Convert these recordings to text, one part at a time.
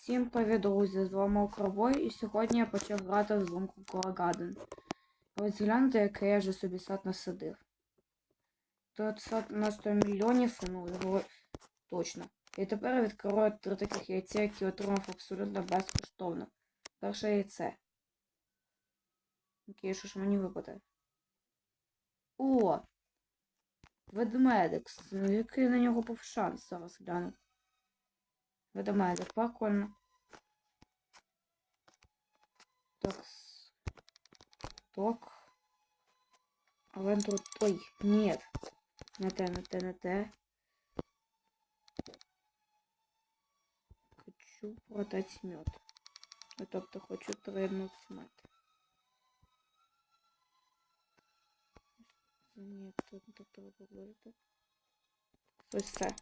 Всім привіт, друзі! З вами Окробой, і сьогодні я почав грати в зломку Корагаден. Ось гляньте, який я вже собі сад насадив. Тут сад на 100 мільйонів, ну його точно. І тепер я відкрою три таких яйця, які отримав абсолютно безкоштовно. Перше яйце. Окей, що ж мені випаде? О! Ведмедик. Ну, Який на нього був шанс зараз гляну. Ведмедик, прикольно. Так. Так. Авентур... Ой, нет. Не те, не те, не те. Хочу продать мед. Ну, тобто хочу тренувати мед. Ні, тут не треба вложити. Ось це.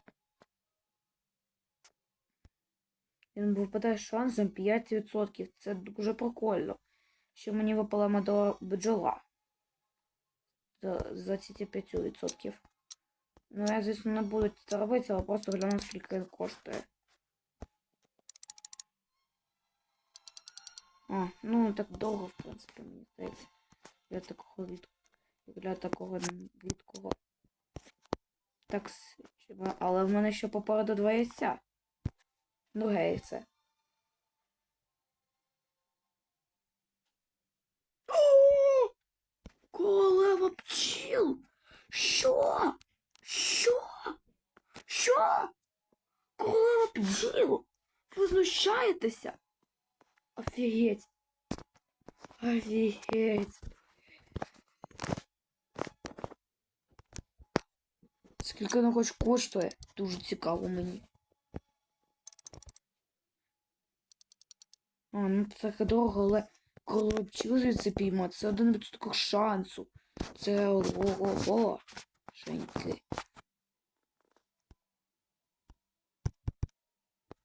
Він випадає шансом 5%. Це дуже прикольно. Що мені випала медова бджола. За ці 25%. Ну, я, звісно, не буду це робити, але просто гляну, скільки він коштує. А, ну так довго, в принципі, мені здається. Для такого від... Для такого рідкого. Так, але в мене ще попереду два яйця. Друге яйце. О! Королева пчіл! Що? Що? Що? Королева пчіл? Ви знущаєтеся? Офігеть. Офігеть. Скільки вона хоч коштує? Дуже цікаво мені. А, ну це так дорого, але коли звідси піймати, це один відсоток шансу. Це ого-го. Шеньки.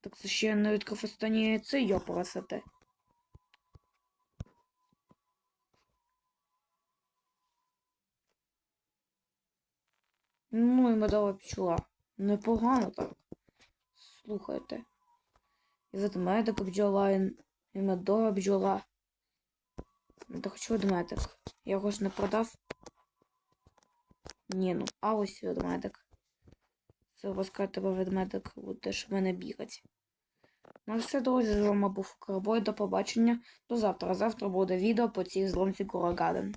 Так це ще відкрив останнє яйце, йопарасете. Ну і медова пчела. Непогано так. Слухайте. І ведмедик бджола, медова бджола. Та хочу ведмедик. Я його ж не продав. Ні, ну, а ось ведмедик. Це випускає тебе ведмедик будеш в мене бігати. Ну все, друзі, з вами був Карбой. До побачення. До завтра. Завтра буде відео по цій зломці Гурагаден.